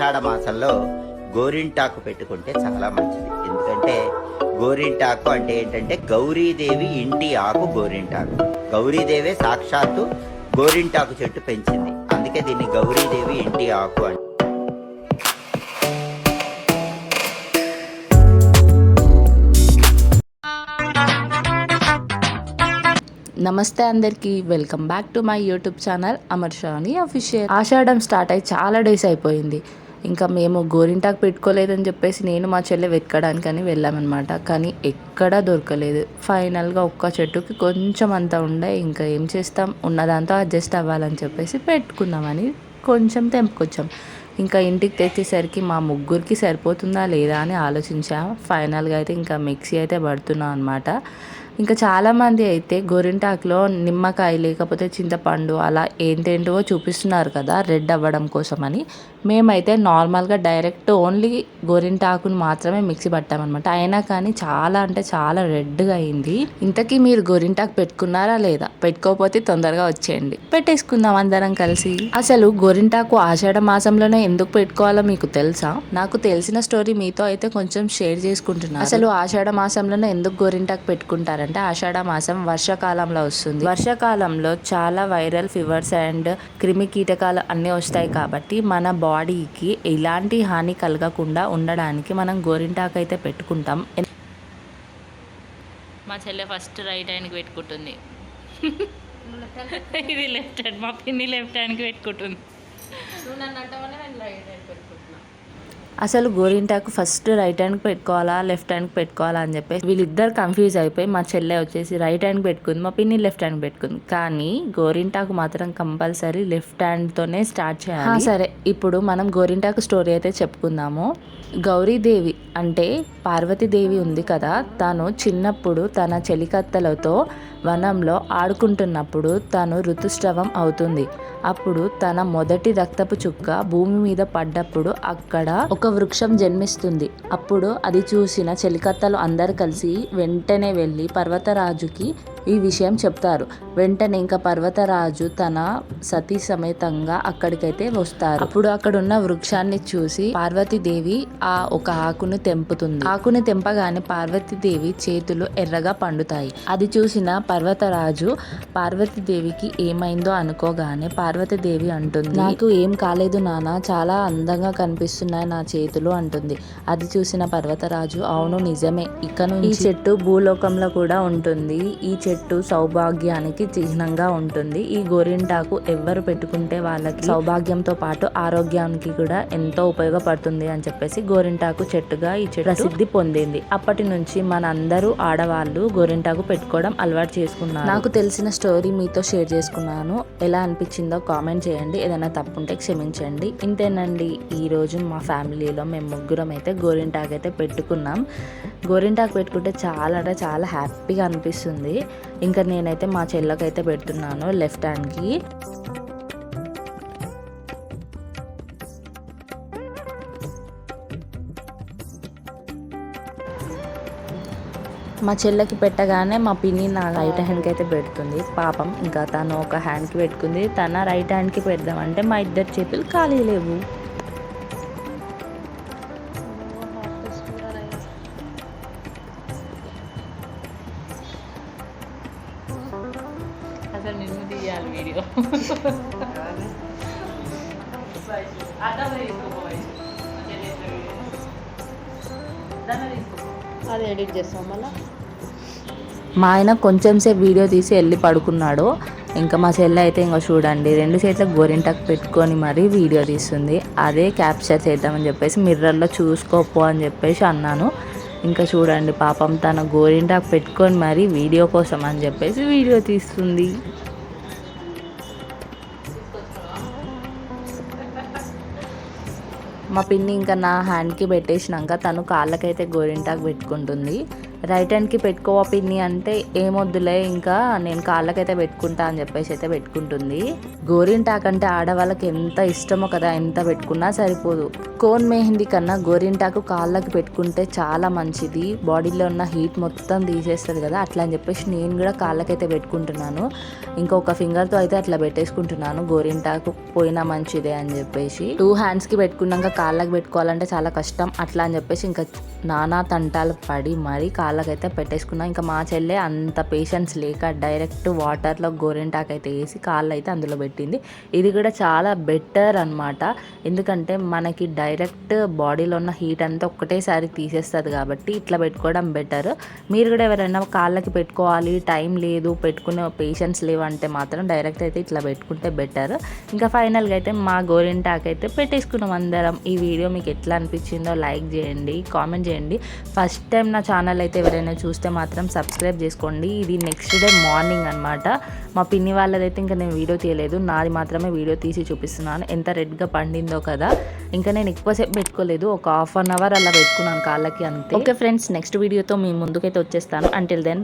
ఆషాఢ మాసంలో గోరింటాకు పెట్టుకుంటే చాలా మంచిది. ఎందుకంటే గోరింటాకు అంటే ఏంటంటే గౌరీదేవి ఇంటి ఆకు గోరింటాకు. గౌరీదేవే సాక్షాత్తు గోరింటాకు చెట్టు పెంచింది. అందుకే దీన్ని గౌరీదేవి ఇంటి ఆకు అని నమస్తే అందరికీ. Welcome back to my YouTube channel Amar Shani official. Ashadam start అయ్యి చాలా డేస్ అయిపోయింది. ఇంకా మేము గోరింటాకు పెట్టుకోలేదని చెప్పేసి నేను మా చెల్లె వెతకడానికని వెళ్ళామన్నమాట. కానీ ఎక్కడా దొరకలేదు. ఫైనల్గా ఒక్క చెట్టుకి కొంచెం అంత ఉండే ఇంకా ఏం చేస్తాం? ఉన్నదాంతో అడ్జస్ట్ అవ్వాలని చెప్పేసి పెట్టుకుందామని కొంచెం తెంపుకొచ్చాం. ఇంకా ఇంటికి తెచ్చేసరికి మా ముగ్గురికి సరిపోతుందా లేదా అని ఆలోచించాం. ఫైనల్గా అయితే ఇంకా మిక్సీ అయితే పడుతున్నాం అనమాట ఇంకా చాలామంది అయితే గోరింటాకులో నిమ్మకాయ లేకపోతే చింతపండు అలా ఏంటేంటివో చూపిస్తున్నారు కదా రెడ్ అవ్వడం కోసమని. మేమైతే నార్మల్గా డైరెక్ట్ ఓన్లీ గోరింటాకుని మాత్రమే మిక్సీ పట్టామన్నమాట. అయినా కానీ చాలా అంటే చాలా రెడ్గా అయింది. ఇంతకీ మీరు గోరింటాకు పెట్టుకున్నారా లేదా? పెట్టుకోకపోతే తొందరగా వచ్చేయండి. పెట్టేసుకుందాం అందరం కలిసి. అసలు గోరింటాకు ఆషాఢ మాసంలోనే ఎందుకు పెట్టుకోవాలో మీకు తెలుసా? నాకు తెలిసిన స్టోరీ మీతో అయితే కొంచెం షేర్ చేసుకుంటున్నాను. అసలు ఆషాఢ మాసంలోనే ఎందుకు గోరింటాకు పెట్టుకుంటారంటే ఆషాఢ మాసం వర్షాకాలంలో వస్తుంది. వర్షాకాలంలో చాలా వైరల్ ఫీవర్స్ అండ్ క్రిమి కీటకాలు అన్నీ వస్తాయి కాబట్టి మన బాడీకి ఎలాంటి హాని కలగకుండా ఉండడానికి మనం గోరింటాకు అయితే పెట్టుకుంటాం. మా చెల్లె ఫస్ట్ రైట్ హ్యాండ్కి పెట్టుకుంటుంది. ఇది లెఫ్ట్ హ్యాండ్ మా పిన్ని లెఫ్ట్ హ్యాండ్కి పెట్టుకుంటుంది. అసలు గోరింటాకు ఫస్ట్ రైట్ హ్యాండ్కి పెట్టుకోవాలా లెఫ్ట్ హ్యాండ్కి పెట్టుకోవాలా అని చెప్పేసి వీళ్ళిద్దరు కన్ఫ్యూజ్ అయిపోయి మా చెల్లె వచ్చేసి రైట్ హ్యాండ్కి పెట్టుకుంది మా పిన్ని లెఫ్ట్ హ్యాండ్ పెట్టుకుంది. కానీ గోరింటాకు మాత్రం కంపల్సరీ లెఫ్ట్ హ్యాండ్తోనే స్టార్ట్ చేయాలి. సరే. ఇప్పుడు మనం గోరింటాకు స్టోరీ అయితే చెప్పుకుందాము. గౌరీదేవి అంటే పార్వతీదేవి ఉంది కదా తను చిన్నప్పుడు తన చెలికత్తలతో వనంలో ఆడుకుంటున్నప్పుడు తను ఋతుస్రవం అవుతుంది. అప్పుడు తన మొదటి రక్తపు చుక్క భూమి మీద పడ్డప్పుడు అక్కడ ఒక వృక్షం జన్మిస్తుంది. అప్పుడు అది చూసిన చెలికత్తలు అందరు కలిసి వెంటనే వెళ్ళి పర్వతరాజుకి ఈ విషయం చెప్తారు. వెంటనే ఇంకా పర్వతరాజు తన సతీ సమేతంగా అక్కడికైతే వస్తారు. అప్పుడు అక్కడ ఉన్న వృక్షాన్ని చూసి పార్వతీదేవి ఆ ఒక ఆకును తెంపుతుంది. ఆకుని తెంపగానే పార్వతీదేవి చేతులు ఎర్రగా పండుతాయి. అది చూసిన పర్వతరాజు పార్వతీదేవికి ఏమైందో అనుకోగానే పార్వతీదేవి అంటుంది నాకు ఏం కాలేదు నాన్న చాలా అందంగా కనిపిస్తున్నాయి నా చేతులు అంటుంది. అది చూసిన పర్వతరాజు అవును నిజమే. ఇక ఈ చెట్టు భూలోకంలో కూడా ఉంటుంది. ఈ చెట్టు చెట్టు సౌభాగ్యానికి చిహ్నంగా ఉంటుంది. ఈ గోరింటాకు ఎవరు పెట్టుకుంటే వాళ్ళకి సౌభాగ్యంతో పాటు ఆరోగ్యానికి కూడా ఎంతో ఉపయోగపడుతుంది అని చెప్పేసి గోరింటాకు చెట్టుగా ఈ చెట్టు ప్రసిద్ధి పొందింది. అప్పటి నుంచి మనందరూ ఆడవాళ్ళు గోరింటాకు పెట్టుకోవడం అలవాటు చేసుకున్నారు. నాకు తెలిసిన స్టోరీ మీతో షేర్ చేసుకున్నాను. ఎలా అనిపించిందో కామెంట్ చేయండి. ఏదైనా తప్పుంటే క్షమించండి. ఇంతేనండి. ఈ రోజు మా ఫ్యామిలీలో మేము ముగ్గురం అయితే గోరింటాకు అయితే పెట్టుకున్నాం. గోరింటాకు పెట్టుకుంటే చాలా అంటే చాలా హ్యాపీగా అనిపిస్తుంది. ఇంకా నేనైతే మా చెల్లకైతే పెడుతున్నాను లెఫ్ట్ హ్యాండ్కి. మా చెల్లెకి పెట్టగానే మా పిన్ని నా రైట్ హ్యాండ్కి అయితే పెడుతుంది. పాపం ఇంకా తను ఒక హ్యాండ్కి పెట్టుకుంది. తన రైట్ హ్యాండ్కి పెడదామంటే మా ఇద్దరు చేతులు ఖాళీ లేవు. అసలు నిన్ను తీయాలి వీడియో. అది ఎడిట్ చేస్తాం మళ్ళీ? మా ఆయన కొంచెం సేపు వీడియో తీసి వెళ్ళి పడుకున్నాడు. ఇంకా మా చెల్లె అయితే ఇంకా చూడండి రెండు చేతులకు గోరింటాకు పెట్టుకొని మరీ వీడియో తీస్తుంది. అదే క్యాప్చర్ చేద్దామని చెప్పేసి మిర్రర్లో చూసుకోపో అని చెప్పేసి అన్నాను. ఇంకా చూడండి పాపం తన గోరింటాకు పెట్టుకొని మరీ వీడియో కోసం అని చెప్పేసి వీడియో తీస్తుంది. మా పిన్ని ఇంకా నా హ్యాండ్కి పెట్టేసినాక తను కాళ్ళకైతే గోరింటాకు పెట్టుకుంటుంది. రైట్ హ్యాండ్కి పెట్టుకో పిన్ని అంటే ఏమొద్దులే ఇంకా నేను కాళ్ళకైతే పెట్టుకుంటా అని చెప్పేసి అయితే పెట్టుకుంటుంది. గోరింటాక్ అంటే ఆడవాళ్ళకి ఎంత ఇష్టమో కదా ఎంత పెట్టుకున్నా సరిపోదు. కోన్ మెహందీ కన్నా గోరింటాకు కాళ్ళకి పెట్టుకుంటే చాలా మంచిది. బాడీలో ఉన్న హీట్ మొత్తం తీసేస్తుంది కదా అట్లా అని చెప్పేసి నేను కూడా కాళ్ళకైతే పెట్టుకుంటున్నాను. ఇంకొక ఫింగర్తో అయితే అట్లా పెట్టేసుకుంటున్నాను గోరింటాకు పోయినా మంచిదే అని చెప్పేసి. టూ హ్యాండ్స్కి పెట్టుకున్నాక కాళ్ళకి పెట్టుకోవాలంటే చాలా కష్టం అట్లా అని చెప్పేసి ఇంకా నానా తంటాలు పడి మరీ కాళ్ళకైతే పెట్టేసుకున్నా. ఇంకా మా చెల్లె అంత పేషెన్స్ లేక డైరెక్ట్ వాటర్లో గోరింటాకు అయితే వేసి కాళ్ళు అయితే అందులో పెట్టింది. ఇది కూడా చాలా బెటర్ అన్నమాట. ఎందుకంటే మనకి డైరెక్ట్ బాడీలో ఉన్న హీట్ అంతా ఒక్కటేసారి తీసేస్తుంది కాబట్టి ఇట్లా పెట్టుకోవడం బెటర్ మీరు కూడా ఎవరైనా కాళ్ళకి పెట్టుకోవాలి టైం లేదు పెట్టుకునే పేషెన్స్ లేవంటే మాత్రం డైరెక్ట్ అయితే ఇట్లా పెట్టుకుంటే బెటర్ ఇంకా ఫైనల్గా అయితే మా గోరింటాకు అయితే పెట్టేసుకున్నాం అందరం. ఈ వీడియో మీకు ఎట్లా అనిపించిందో లైక్ చేయండి కామెంట్ చేయండి. ఫస్ట్ టైం నా ఛానల్ అయితే ఎవరైనా చూస్తే మాత్రం సబ్స్క్రైబ్ చేసుకోండి. ఇది నెక్స్ట్ డే మార్నింగ్ అనమాట మా పిన్ని వాళ్ళదైతే ఇంకా నేను వీడియో తీయలేదు. నాది మాత్రమే వీడియో తీసి చూపిస్తున్నాను. ఎంత రెడ్గా పండిందో కదా. ఇంకా నేను ఎక్కువసేపు పెట్టుకోలేదు. ఒక హాఫ్ అన్ అవర్ అలా పెట్టుకున్నాను కాళ్ళకి అంతే. ఓకే ఫ్రెండ్స్ నెక్స్ట్ వీడియోతో మీ ముందుకైతే వచ్చేస్తాను. Until then